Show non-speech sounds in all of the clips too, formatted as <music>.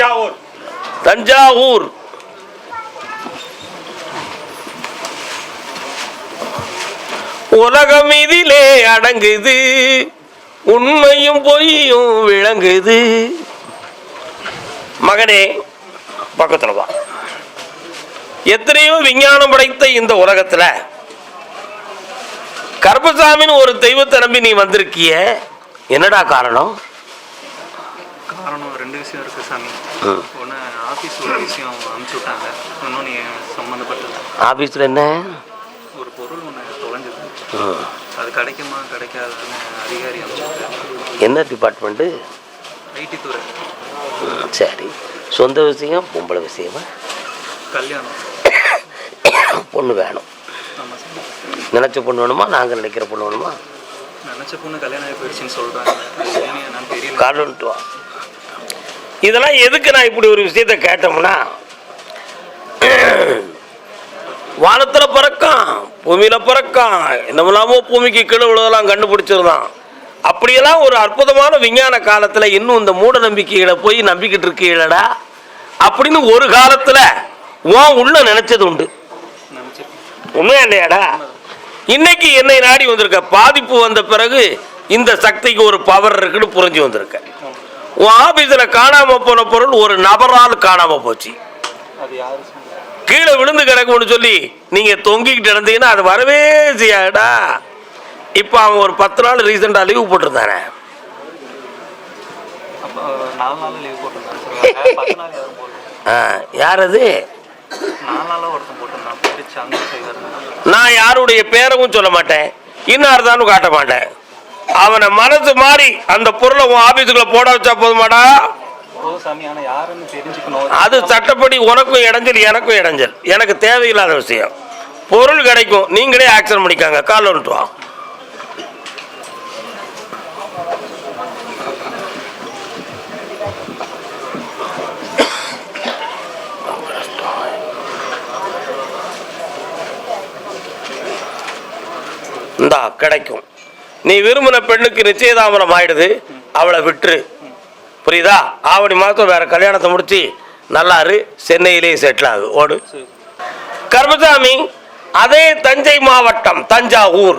தஞ்சாவூர். தஞ்சாவூர். உலகம் இதிலே அடங்குது. உண்மையும் பொய்யும் விளங்குது. மகனே பக்கத்துல வா. எத்தனையோ விஞ்ஞானம் படைத்த இந்த உலகத்துல கருப்பசாமின்னு ஒரு தெய்வத்தை நம்பி நீ வந்திருக்கிய என்னடா காரணம்? காரணம் ரெண்டு விஷயம் இருக்குது சாமி. ஒன்று ஆஃபீஸ் ஒரு விஷயம் அனுப்பிச்சி விட்டாங்க. என் சம்மந்தப்பட்டது ஆபீஸ்ல என்ன? ஒரு பொருள் ஒன்று தொலைஞ்சது. அது கிடைக்குமா கிடைக்காதுன்னு அதிகாரி அனுப்பிச்சு என்ன டிபார்ட்மெண்ட்டு ஐடி துறை. சரி. சொந்த விஷயம் பொம்பளை விஷயமா? கல்யாணம். பொண்ணு வேணும். நினச்ச பொண்ணு வேணுமா? நாங்கள் நினைக்கிற பொண்ணு வேணுமா? நினச்ச பொண்ணு கல்யாணம் ஆகி போயிடுச்சுன்னு சொல்கிறாங்க தெரியல. காரணம்ட்டு வா. இதெல்லாம் எதுக்கு நான் இப்படி ஒரு விஷயத்த கேட்டோம்னா வானத்தில் பறக்கான் பூமியில் பறக்கான் என்னமெல்லாமோ பூமிக்கு கீழே உள்ளதெல்லாம் கண்டுபிடிச்சிருந்தான். அப்படியெல்லாம் ஒரு அற்புதமான விஞ்ஞான காலத்தில் இன்னும் இந்த மூட நம்பிக்கைகளை போய் நம்பிக்கிட்டு இருக்கீங்களடா. அப்படின்னு ஒரு காலத்தில் உன் உள்ள நினைச்சது உண்டு. நினச்சிருக்கேன் உண்மையா இல்லையாடா? இன்னைக்கு என்னை நாடி வந்திருக்க பாதிப்பு வந்த பிறகு இந்த சக்திக்கு ஒரு பவர் இருக்குன்னு புரிஞ்சு வந்திருக்கேன் ஆபீஸில் காணாம போன பொருள் ஒரு நபரால் காணாம போச்சு. கீழே விழுந்து கிடக்கும்னு சொல்லி நீங்க தொங்கிக்கிட்டு இருந்தீங்கன்னா அது வரவே செய்யாடா இப்போ அவன் ஒரு பத்து நாள் ரீசெண்டாக லீவ் போட்டிருந்தானே. ஆ, யார் அது நான் யாருடைய பேரவும் சொல்ல மாட்டேன். இன்னார் தான் காட்ட மாட்டேன். அவனை மனசு மாறி அந்த பொருளை உன் ஆபீஸுக்குள்ள போட வச்சா போதுமாடா? அது சட்டப்படி உனக்கும் இடைஞ்சல் எனக்கும் இடைஞ்சல். எனக்கு தேவையில்லாத விஷயம். பொருள் கிடைக்கும் நீங்களே ஆக்ஷன் பண்ணிக்காங்க. கால் வா. இந்தா கிடைக்கும். நீ விரும்பின பெண்ணுக்கு நிச்சயதாமனம் ஆயிடுது அவளை விட்டுரு. புரியுதா? ஆவணி மாதம் வேற கல்யாணத்தை முடிச்சு நல்லா இரு சென்னையிலேயே செட்டில் ஆகு. ஓடு. கர்மசாமி அதே தஞ்சை மாவட்டம் தஞ்சாவூர்.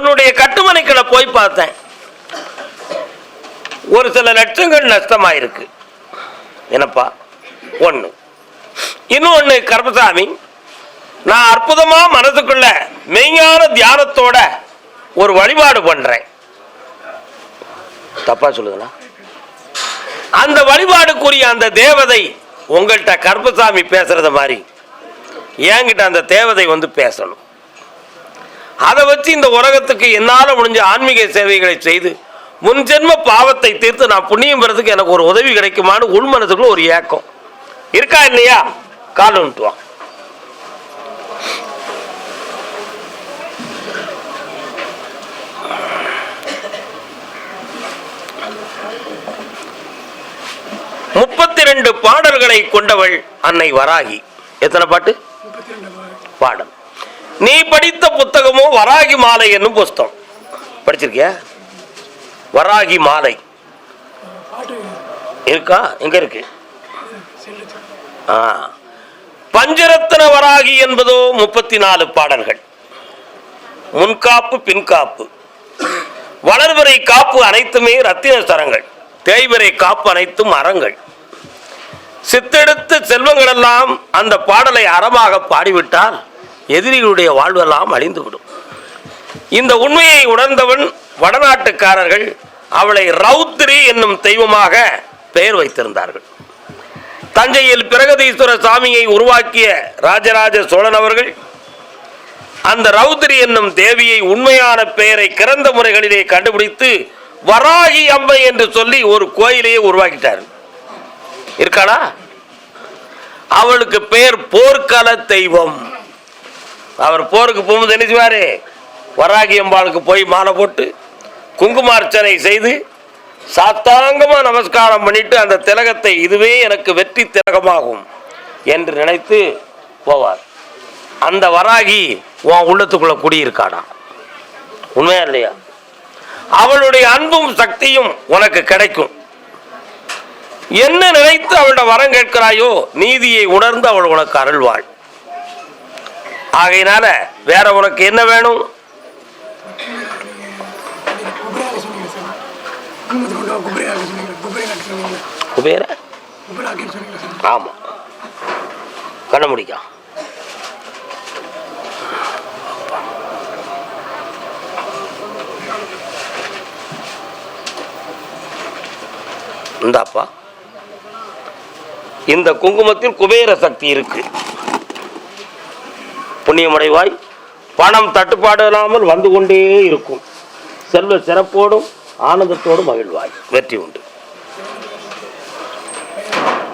உன்னுடைய கட்டுமனைக்குள்ள போய் பார்த்தேன். ஒரு சில லட்சங்கள் நஷ்டமாயிருக்கு. என்னப்பா? ஒன்று இன்னொன்று கருப்பசாமி நான் அற்புதமா மனசுக்குள்ள மெய்ஞான தியானத்தோட ஒரு வழிபாடு பண்றேன். தப்பா சொல்லுங்களா அந்த வழிபாடுக்குரிய அந்த தேவதை உங்கள்கிட்ட கருப்பசாமி பேசுறது மாதிரி. என்கிட்ட அந்த தேவதை வந்து பேசணும். அதை வச்சு இந்த உலகத்துக்கு என்னால் முடிஞ்ச ஆன்மீக சேவைகளை செய்து முன் ஜென்ம பாவத்தை தீர்த்து நான் புண்ணியம் பெறதுக்கு எனக்கு ஒரு உதவி கிடைக்குமான்னு உள் மனசுக்குள்ள ஒரு ஏக்கம். இருக்கா இல்லையா? கால் வந்துட்டுவான் முப்பத்தி ரெண்டு பாடல்களை கொண்டவள் அன்னை வராகி. எத்தனை பாட்டு? பாடல். நீ படித்த புத்தகமோ வராகி மாலை என்னும் புஸ்தகம். படிச்சிருக்கியா? வராகி மாலை. இருக்கா? எங்க இருக்கு? பஞ்சரத்ன வராகி என்பதோ முப்பத்தி நாலு பாடல்கள். முன்காப்பு பின்காப்பு. வளர்வரை காப்பு அனைத்துமே ரத்தின சரங்கள் தேய்வரை காப்பு அனைத்தும் அறங்கள். சித்தெடுத்து செல்வங்களெல்லாம் அந்த பாடலை அறமாக பாடிவிட்டால் எதிரிகளுடைய வாழ்வெல்லாம் அழிந்துவிடும். இந்த உண்மையை உணர்ந்தவன் வடநாட்டுக்காரர்கள் அவளை ரௌத்ரி என்னும் தெய்வமாக பெயர் வைத்திருந்தார்கள். தஞ்சையில் பிரகதீஸ்வர சாமியை உருவாக்கிய ராஜராஜ சோழன் அவர்கள் அந்த ரௌத்ரி என்னும் தேவியை உண்மையான பெயரை கிறந்த முறைகளிலே கண்டுபிடித்து வராகி அம்மை என்று சொல்லி ஒரு கோயிலையே உருவாக்கிட்டார். இருக்காளா? அவளுக்கு பெயர் போர்க்கள தெய்வம். அவர் போருக்கு போகும்போது என்ன செய்வாரு? வராகி அம்பாளுக்கு போய் மாலை போட்டு குங்குமார்ச்சனை செய்து சாத்தாங்கமாக நமஸ்காரம் பண்ணிட்டு அந்த திலகத்தை இதுவே எனக்கு வெற்றி திலகமாகும் என்று நினைத்து போவார். அந்த வராகி உன் உள்ளத்துக்குள்ள குடியிருக்காடா? உண்மையா இல்லையா? அவளுடைய அன்பும் சக்தியும் உனக்கு கிடைக்கும். என்ன நினைத்து அவளோட வரம் கேட்கிறாயோ நீதியை உணர்ந்து அவள் உனக்கு அருள்வாள். ஆகையினால வேற உனக்கு என்ன வேணும்? குபேர? ஆமா. கண்ண முடிக்கா. இந்தாப்பா. இந்த குங்குமத்தில் குபேர சக்தி இருக்கு. புண்ணியமடைவாய். பணம் தட்டுப்பாடு இல்லாமல் வந்து கொண்டே இருக்கும். செல்வ சிறப்போடும் ஆனந்தத்தோடும் மகிழ்வாய். வெற்றி உண்டு.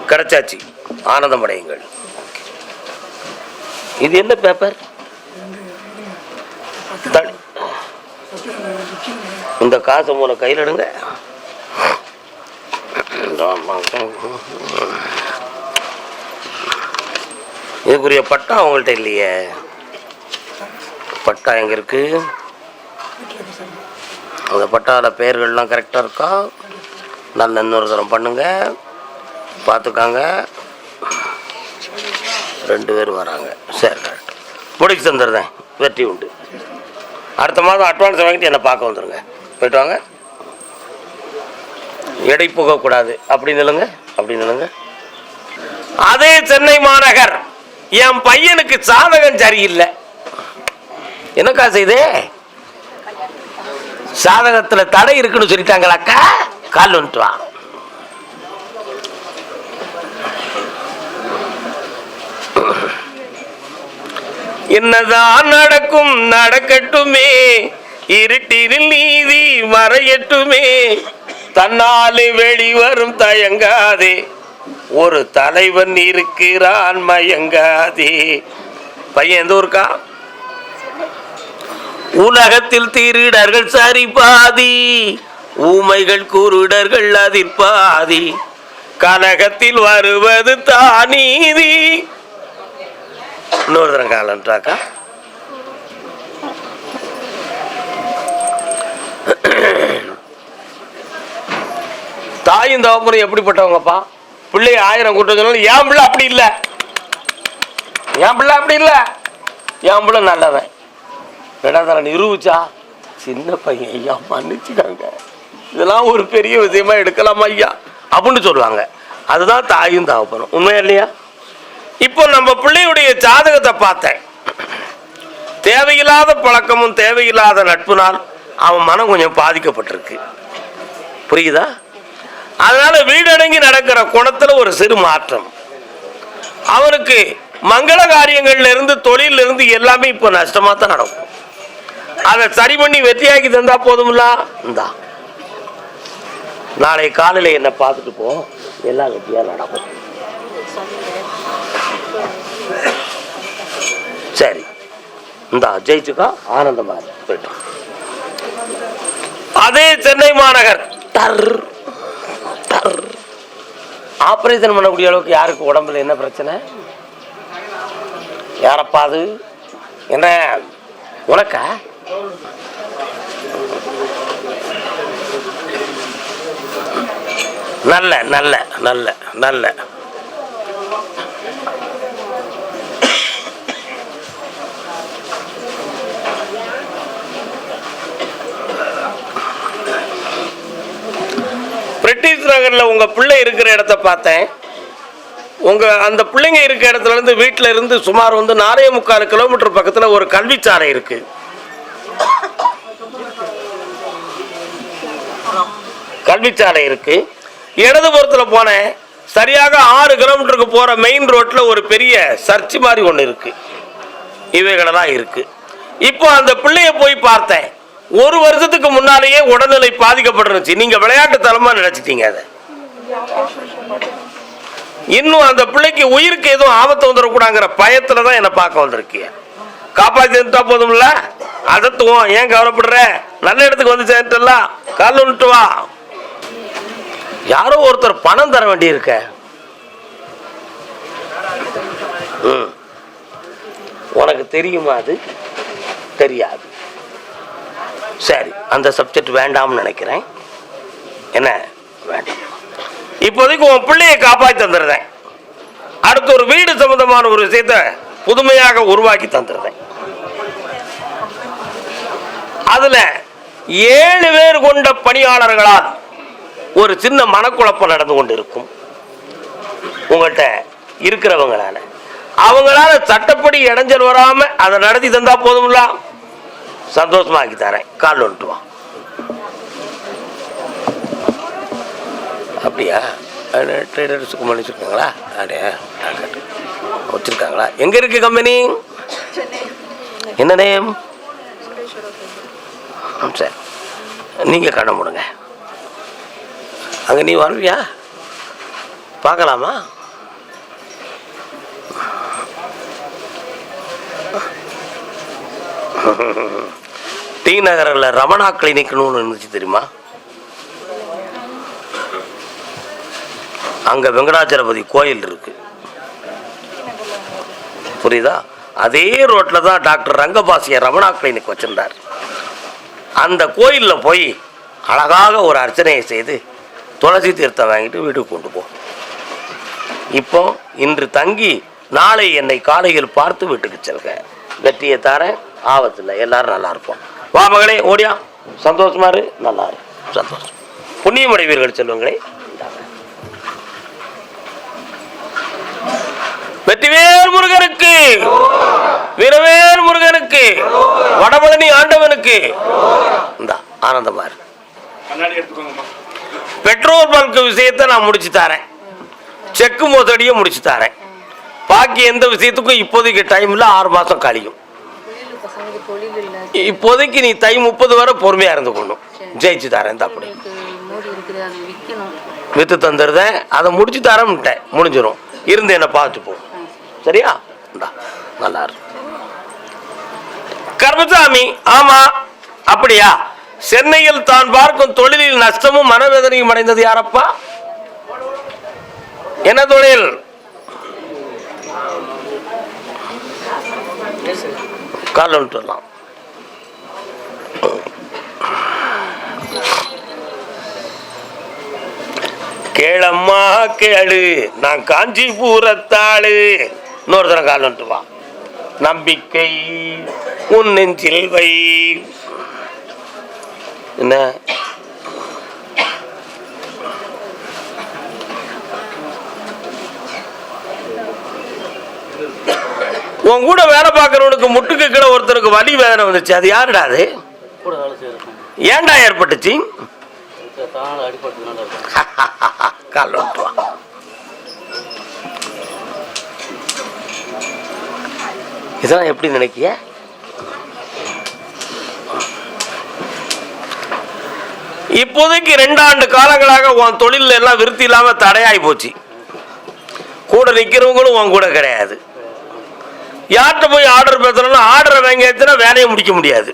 கிடைச்சாச்சு. ஆனந்தம் அடையுங்கள் இது என்ன பேப்பர் இந்த காசை மூணு கையில் எடுங்க. இதுக்குரிய பட்டம் அவங்கள்ட்ட இல்லையே. பட்டா எங்கே இருக்குது அந்த பட்டாவில் பெயர்கள்லாம் கரெக்டாக இருக்கா? நல்ல இன்னொரு தரம் பண்ணுங்கள் பார்த்துக்காங்க. ரெண்டு பேர் வராங்க. சரி கரெக்ட் முடிச்சு தந்துடுறேன். வெற்றி உண்டு. அடுத்த மாதம் அட்வான்ஸ் வாங்கிட்டு என்னை பார்க்க வந்துடுங்க போயிட்டு வாங்க. எடை போகக்கூடாது. அப்படி நில்லுங்க. அப்படி நில்லுங்க. அதே சென்னை மாநகர். என் பையனுக்கு சாதகம் சரியில்லை. என்னக்கா செய்து? சாதகத்துல தடை இருக்குன்னு சொல்லிட்டாங்களாக்கா கால் வந்துட்டுவான் என்னதான் நடக்கும் நடக்கட்டுமே. இருட்டினில் நீதி மறையட்டுமே. தன்னாலே வெளிவரும் தயங்காதே. ஒரு தலைவன் இருக்கிறான் மயங்காதே. பையன் எந்த ஊருக்கா? உலகத்தில் திருடர்கள் சரி பாதி ஊமைகள் குருடர்கள் அதில் பாதி கனகத்தில் வருவது தானீதி. இன்னொரு தரம் காலன்றாக்கா தாயும் தகப்பனும் எப்படிப்பட்டவங்கப்பா? பிள்ளைய ஆயிரம் கூட்டம் சொன்னாலும் என் பிள்ளை அப்படி இல்லை? என் பிள்ளை அப்படி இல்லை? என் பிள்ளை நல்லவன்? ரெண்டாவது நிரூபிச்சா சின்ன பையன் ஐயா மன்னிச்சுக்காங்க. இதெல்லாம் ஒரு பெரிய விஷயமா எடுக்கலாமா ஐயா அப்படின்னு சொல்லுவாங்க. அதுதான் தாயும் தாவப்படும் உண்மையா இல்லையா? இப்போ நம்ம பிள்ளையுடைய ஜாதகத்தை பார்த்தேன். தேவையில்லாத பழக்கமும் தேவையில்லாத நட்புனால் அவன் மனம் கொஞ்சம் பாதிக்கப்பட்டிருக்கு. புரியுதா? அதனால வீடடங்கி நடக்கிற குணத்துல ஒரு சிறு மாற்றம். அவனுக்கு மங்கள காரியங்கள்ல இருந்து தொழில இருந்து எல்லாமே இப்போ நஷ்டமா தான் நடக்கும். அதை சரி பண்ணி வெற்றியாக்கி தந்தா போதும்ல? இந்தா. நாளை காலையில என்ன பார்த்துட்டு போ. எல்லாம் வெற்றியா நடக்கும். சரி. இந்தா ஜெயிச்சுக்கா. ஆனந்தமா போயிட்டோம் அதே சென்னை மாநகர். டர் டர் ஆபரேஷன் பண்ணக்கூடிய அளவுக்கு யாருக்கு உடம்புல என்ன பிரச்சனை? யாரப்பா அது? என்ன உனக்கா? நல்ல நல்ல நல்ல நல்ல. பிரிட்டிஷ் நகரில் உங்க பிள்ளை இருக்கிற இடத்த பார்த்தேன். உங்க அந்த பிள்ளைங்க இருக்கிற இடத்துல இருந்து இருந்து சுமார் வந்து நாலே முக்கால் கிலோமீட்டர் பக்கத்தில் ஒரு கல்விச்சாலை இருக்கு. கல்விச்சாலை இருக்கு. இடதுபுறத்தில் போனேன் சரியாக ஆறு கிலோமீட்டருக்கு போகிற மெயின் ரோட்டில் ஒரு பெரிய சர்ச் மாதிரி ஒன்று இருக்கு. இவைகளெல்லாம் இருக்கு. இப்போ அந்த பிள்ளைய போய் பார்த்தேன். ஒரு வருஷத்துக்கு முன்னாலேயே உடல்நிலை பாதிக்கப்பட்டிருந்துச்சு நீங்கள் விளையாட்டு தலமா நினச்சிட்டீங்க அதை. இன்னும் அந்த பிள்ளைக்கு உயிருக்கு எதுவும் ஆபத்து வந்துடக்கூடாங்கிற பயத்தில் தான் என்னை பார்க்க வந்திருக்கீங்க. காப்பாற்றி தந்துட்டா போதும்ல அதத்துவோம் ஏன் கவலைப்படுற? நல்ல இடத்துக்கு வந்து சேர்ந்துட்டலாம் கால் விட்டு வா. யாரோ ஒருத்தர் பணம் தர வேண்டியிருக்க. ம். உனக்கு தெரியுமா அது? தெரியாது. சரி அந்த சப்ஜெக்ட் வேண்டாம்னு நினைக்கிறேன். என்ன? வேண்டாம். இப்போதைக்கு உன் பிள்ளையை காப்பாற்றி தந்துடுறேன். அடுத்து ஒரு வீடு சம்பந்தமான ஒரு விஷயத்த புதுமையாக உருவாக்கி தந்துடுறேன். அதுல ஏழு பேர் கொண்ட பணியாளர்களால் ஒரு சின்ன மனக்குழப்பம் நடந்து கொண்டு இருக்கும் உங்கள்கிட்ட இருக்கிறவங்களால. அவங்களால சட்டப்படி இடைஞ்சல் வராம அதை நடத்தி தந்தா போதும்ல? சந்தோஷமாக்கி தரேன். கால் வந்துட்டு வா. அப்படியா? ட்ரேடர்ஸுக்கு மன்னிச்சிருக்காங்களா அப்படியா வச்சுருக்காங்களா? எங்கே இருக்கு கம்பெனி என்ன நேம் சரி. நீங்கள் கடை முடுங்க. அங்கே நீ வருவியா? பார்க்கலாமா? டி நகரில் ரமணா கிளினிக்னு ஒன்று இருந்துச்சு தெரியுமா? அங்கே வெங்கடாச்சலபதி கோயில் இருக்கு. புரியுதா? அதே ரோட்டில் தான் டாக்டர் ரங்கபாசிய ரமணா கிளினிக் வச்சுருந்தார். அந்த கோயிலில் போய் அழகாக ஒரு அர்ச்சனையை செய்து துளசி தீர்த்தம் வாங்கிட்டு வீட்டுக்கு கொண்டு போ. இப்போ இன்று தங்கி நாளை என்னை காலையில் பார்த்து வீட்டுக்கு செல்க. வெற்றியை தரேன் ஆபத்தில் எல்லாரும் நல்லா இருப்போம். வா மகளே ஓடியா. சந்தோஷமா இரு. நல்லா இரு. சந்தோஷம். புண்ணியமடைவீர்கள் செல்வங்களே. வெற்றிவேல் முருகனுக்கு வீரவேல் முருகனுக்கு வடபழனி ஆண்டவனுக்கு. இந்த ஆனந்தமா பெட்ரோல் பங்க் விஷயத்தை நான் முடிச்சு தரேன். செக்கு மோசடியும் முடிச்சு தரேன். பாக்கி எந்த விஷயத்துக்கும் இப்போதைக்கு டைம்ல ஆறு மாசம் கழியும். இப்போதைக்கு நீ தை முப்பது வரை பொறுமையா இருந்து கொள்ளும் ஜெயிச்சு தரேன் இந்த அப்படி. அதை வித்து தந்துருதேன் அதை முடிச்சு தரேன்ட்டேன் முடிஞ்சிடும் இருந்து என்னை பார்த்துப்போம் சரியா? நல்லா இரு. கர்மசாமி ஆமா. அப்படியா? சென்னையில் தான் பார்க்கும் தொழிலில் நஷ்டமும் மனவேதனையும் அடைந்தது யாரப்பா? என்ன தொழில்? காலம் வந்துட்டு கேளம்மா கேளு. நான் காஞ்சிபுரத்தாளு. இன்னொரு தரம் கால் வந்துட்டு நம்பிக்கை உன் நெஞ்சில் வை. என்ன? உன் கூட வேலை பார்க்கறவனுக்கு முட்டுக்கு கீழே ஒருத்தருக்கு வலி வேதனை வந்துச்சு. அது யாருடா அது? ஏன்டா ஏற்பட்டுச்சு? <laughs> கால் வந்துட்டு இதெல்லாம் எப்படி நினைக்கிய? இப்போதைக்கு ரெண்டாண்டு காலங்களாக உன் தொழில் எல்லாம் விருத்தி இல்லாமல் தடையாகி போச்சு. கூட நிற்கிறவங்களும் உன் கூட கிடையாது. யார்கிட்ட போய் ஆர்டர் பேசுறோம்னா ஆர்டரை வாங்கி எடுத்துனா வேலையை முடிக்க முடியாது.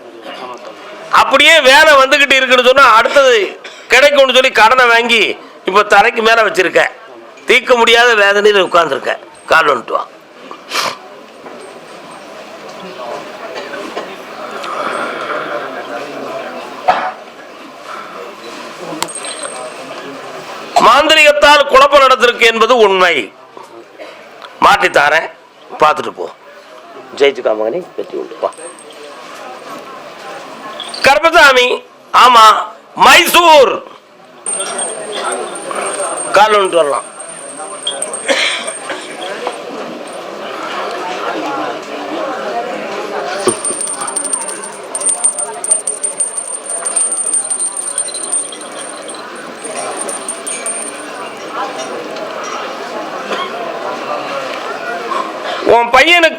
அப்படியே வேலை வந்துக்கிட்டு இருக்குன்னு சொன்னால் அடுத்தது கிடைக்கும்னு சொல்லி கடனை வாங்கி இப்போ தரைக்கு மேலே வச்சுருக்கேன் தீர்க்க முடியாத வேதனையில் உட்காந்துருக்கேன் கால் வந்துட்டு மாந்திரிகத்தால் குழப்பம் நடந்திருக்கு என்பது உண்மை. மாட்டித்தாரேன் பார்த்துட்டு போ. ஜெயிச்சுக்கா மகனே வெற்றி உண்டுப்பா கர்பசாமி ஆமா மைசூர். கால் வந்துட்டு வரலாம்.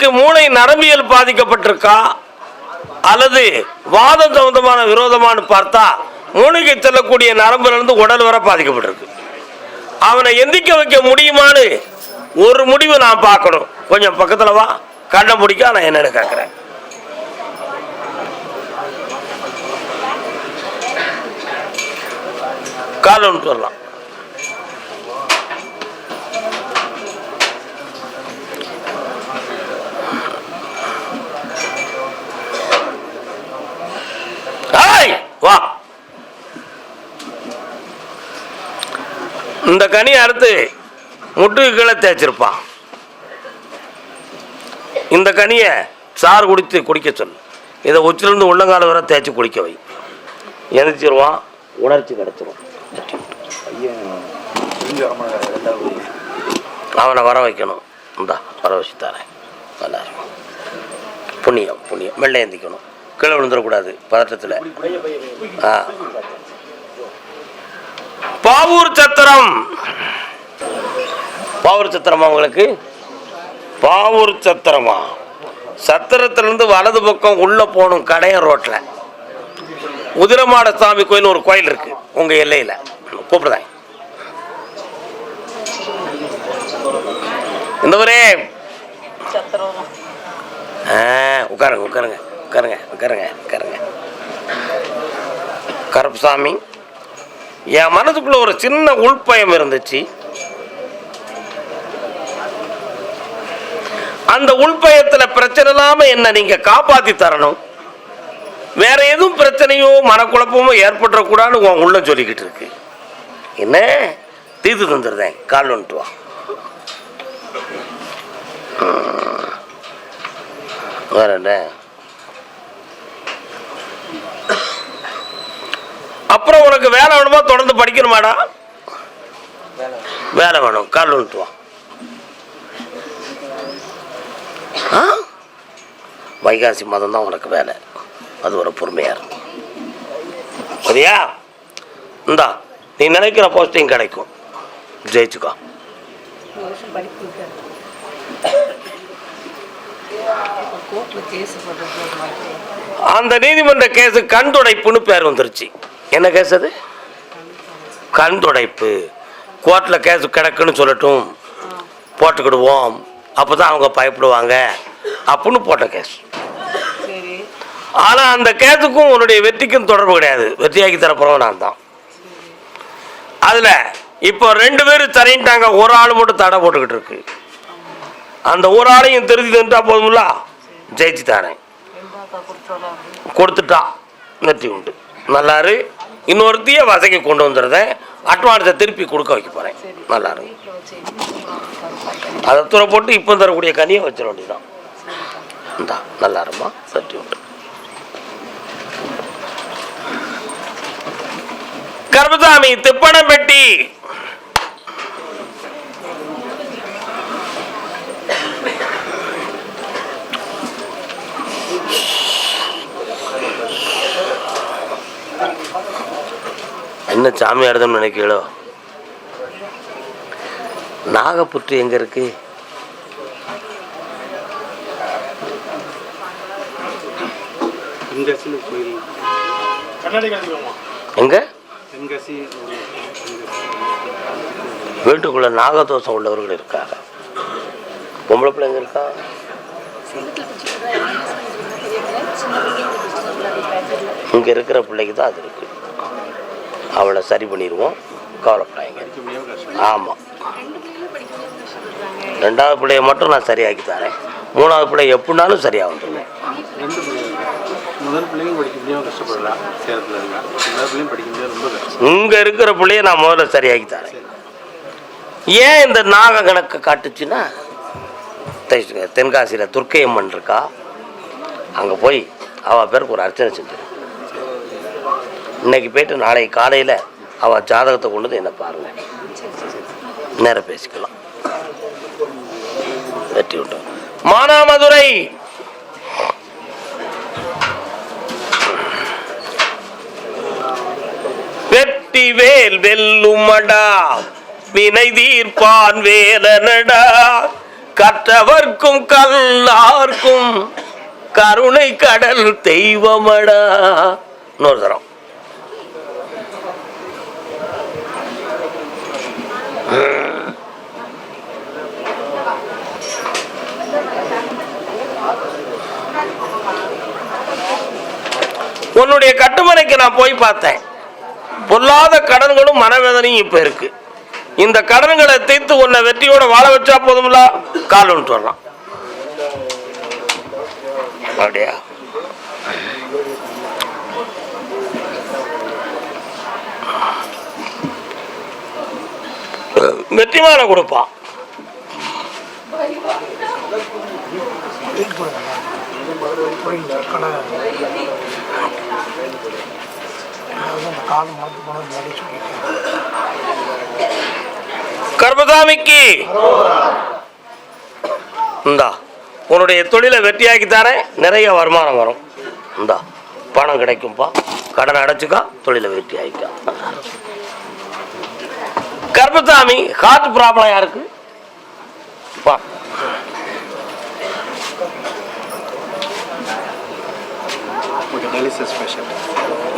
அவருக்கு மூளை நரம்பியல் பாதிக்கப்பட்டிருக்கா? அல்லது வாதம் சம்பந்தமான விரோதமானு பார்த்தா மூளைக்கு செல்லக்கூடிய நரம்புல இருந்து உடல் வர பாதிக்கப்பட்டிருக்கு. அவனை எந்திக்க வைக்க முடியுமான்னு ஒரு முடிவு நான் பார்க்கணும். கொஞ்சம் பக்கத்தில் வா கண்ணை பிடிக்க நான் என்னன்னு கேட்குறேன் கால் சொல்லலாம் வரலாம் ஹாய் வா இந்த கனி அறுத்து முட்டுக்கு கீழே தேய்ச்சிருப்பான் இந்த கனியை சாறு குடித்து குடிக்க சொல்லு. இதை உச்சிலிருந்து உள்ளங்கால வரை தேய்ச்சி குடிக்க வை. எந்திரிச்சிருவான் உணர்ச்சி கிடைச்சிரும் அவனை வர வைக்கணும். இந்தா வர வச்சு தரேன். நல்லா இருக்கும் புண்ணியம் புண்ணியம். வெள்ளை எந்திக்கணும். கீழே விழுந்துடக்கூடாது. பதட்டத்தில். ஆ. பாவூர் சத்திரம். பாவூர் சத்திரமா உங்களுக்கு? பாவூர் சத்திரமா? சத்திரத்திலிருந்து வலது பக்கம் உள்ள போகணும் கடையன் ரோட்டில் உதிரமாட சாமி கோயில் ஒரு கோயில் இருக்கு உங்க எல்லையில். கூப்பிடுதாங்க இந்த ஒரே சத்திரம் உட்காருங்க உட்காருங்க உட்காருங்க உட்காருங்க உட்காருங்க. கருப்புசாமி. என் மனதுக்குள்ள ஒரு சின்ன உள்பயம் இருந்துச்சு. அந்த உள்பயத்தில் பிரச்சனை இல்லாமல் என்ன நீங்கள் காப்பாற்றி தரணும். வேற எதுவும் பிரச்சனையோ மனக்குழப்பமோ ஏற்பட்டுறக்கூடாதுன்னு உன் உள்ள சொல்லிக்கிட்டு இருக்கு. என்ன? தீர்த்து தந்துடுறேன் கால் வந்துட்டு வா. வேற என்ன? அப்புறம் உனக்கு வேலை வேணுமா தொடர்ந்து படிக்கணுமாடா? வேலை வேணும். கால் வந்துட்டு ஆ? வைகாசி மாதம் தான் உனக்கு வேலை. அது ஒரு பொறுமையா இருக்கும் சரியா? இந்தா நீ நினைக்கிற போஸ்டிங் கிடைக்கும். ஜெயிச்சுக்கோ. அந்த நீதிமன்ற கேஸு கண் துடைப்புன்னு பேர் வந்துருச்சு. என்ன கேஸ் அது? கண் துடைப்பு. கோர்ட்டில் கேஸ் கிடக்குன்னு சொல்லட்டும். போட்டுக்கிடுவோம். அப்போ தான் அவங்க பயப்படுவாங்க. அப்படின்னு போட்ட கேஸ் ஆனால் அந்த கேஸுக்கும் உன்னுடைய வெற்றிக்கும் தொடர்பு கிடையாது. வெற்றியாக்கி தரப்போறவன் நான் தான். அதில் இப்போ ரெண்டு பேரும் தரையிட்டாங்க. ஒரு ஆள் மட்டும் தடை போட்டுக்கிட்டு இருக்கு. அந்த ஒரு ஆளையும் திருத்தி தந்துட்டா போதுமில்ல? ஜெயிச்சு கொடுத்தோம் கொடுத்துட்டா. நெற்றி உண்டு. நல்லாரு. இன்னொருத்தைய வசைக்கு கொண்டு வந்துடுறேன் அட்வான்ஸை திருப்பி கொடுக்க வைக்க போகிறேன் நல்லாரு. அதை தூர போட்டு இப்போ தரக்கூடிய கனியை வச்சிட வேண்டியதான் இந்தா நல்லா இருமா சட்டி உண்டு கர்மசாமி திப்பணம் பெட்டி என்ன சாமி ஆடுதுன்னு நினைக்கிறீங்களோ? நாகப்புற்று எங்க இருக்கு? எங்க? வீட்டுக்குள்ள நாகதோஷம் உள்ளவர்கள் இருக்காங்க. பொம்பளை பிள்ளைங்க இருக்கா? இங்க இருக்கிற பிள்ளைக்கு தான் அது இருக்கு. அவளை சரி பண்ணிடுவோம். கவலைப்படாங்க ஆமா. ரெண்டாவது பிள்ளைய மட்டும் நான் சரியாக்கி தரேன். மூணாவது பிள்ளை எப்படினாலும் சரியாக வந்துடுவேன் இங்க இருக்கிற பிள்ளைய நான் முதல்ல சரியாக்கி தரேன். ஏன் இந்த நாக கணக்கு காட்டுச்சுன்னா தென்காசியில் துர்க்கையம்மன் இருக்கா அங்கே போய் அவள் பேருக்கு ஒரு அர்ச்சனை செஞ்சிரு. இன்னைக்கு போயிட்டு நாளைக்கு காலையில் அவள் ஜாதகத்தை கொண்டு வந்து என்ன பாருங்க. நேரம் பேசிக்கலாம். வெற்றி உண்டு. மானாமதுரை! வெற்றி வேல் வெல்லுமடா வினை தீர்ப்பான் வேலனடா கற்றவர்க்கும் கல்லார்க்கும் கருணை கடல் தெய்வமடா. இன்னொரு தரம். உன்னுடைய கட்டுமனைக்கு நான் போய் பார்த்தேன். பொல்லாத கடன்களும் மனவேதனையும் இப்ப இருக்கு. இந்த கடன்களை தீர்த்து உன்னை வெற்றியோட வாழ வச்சா போதும்ல? கால் ஒன்று வரலாம். அப்படியா? வெற்றிமான கொடுப்பான் அதாவது அந்த போனது சொல்லிட்டேன் கர்மசாமிக்கு இந்தா உன்னுடைய தொழிலை வெற்றியாக்கி தரேன். நிறைய வருமானம் வரும். இந்தா பணம் கிடைக்கும்பா. கடன் அடைச்சுக்கா தொழிலை வெற்றியாக்கா கர்மசாமி ஹார்ட் ப்ராப்ளம் யாருக்கு? பா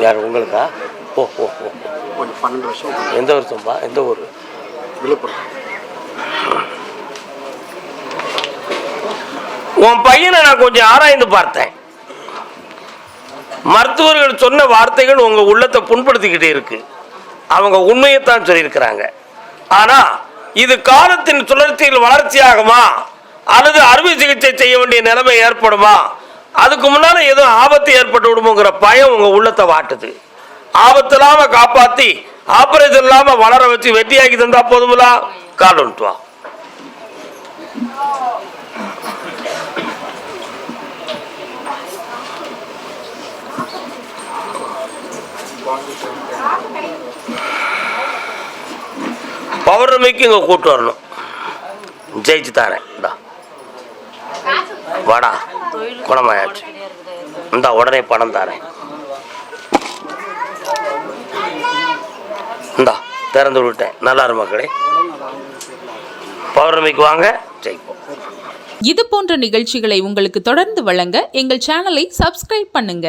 யார் உங்களுக்கா? ஓ ஓ ஓ பன்னெண்டு வருஷம் எந்த வருஷம்பா? எந்த ஊர்? விழுப்புரம். உன் பையனை நான் கொஞ்சம் ஆராய்ந்து பார்த்தேன். மருத்துவர்கள் சொன்ன வார்த்தைகள் உங்க உள்ளத்தை புண்படுத்திக்கிட்டே இருக்கு. அவங்க உண்மையைத்தான் சொல்லியிருக்கிறாங்க. ஆனா இது காலத்தின் சுழற்சியில் வளர்ச்சியாகுமா? அல்லது அறுவை சிகிச்சை செய்ய வேண்டிய நிலைமை ஏற்படுமா? அதுக்கு முன்னால ஏதோ ஆபத்து ஏற்பட்டு விடுமோங்கிற பயம் உங்க உள்ளத்தை வாட்டுது. ஆபத்தில்லாம காப்பாத்தி ஆபரேஷன் இல்லாம வளர வச்சு வெட்டியாக்கி தந்தா போதுமில்லா? கால் வந்துட்டு வா. பௌர்ணமிக்கு இங்கே கூட்டு வரணும். ஜெயிச்சு தாரேன். இந்தா. வாடா. குணமாயாச்சு. இந்தா உடனே பணம் தரேன். இந்தா திறந்து விட்டேன். நல்லா மக்களே. பௌர்ணமிக்கு வாங்க. ஜெயிப்போம். இது போன்ற நிகழ்ச்சிகளை உங்களுக்கு தொடர்ந்து வழங்க எங்கள் சேனலை சப்ஸ்கிரைப் பண்ணுங்க.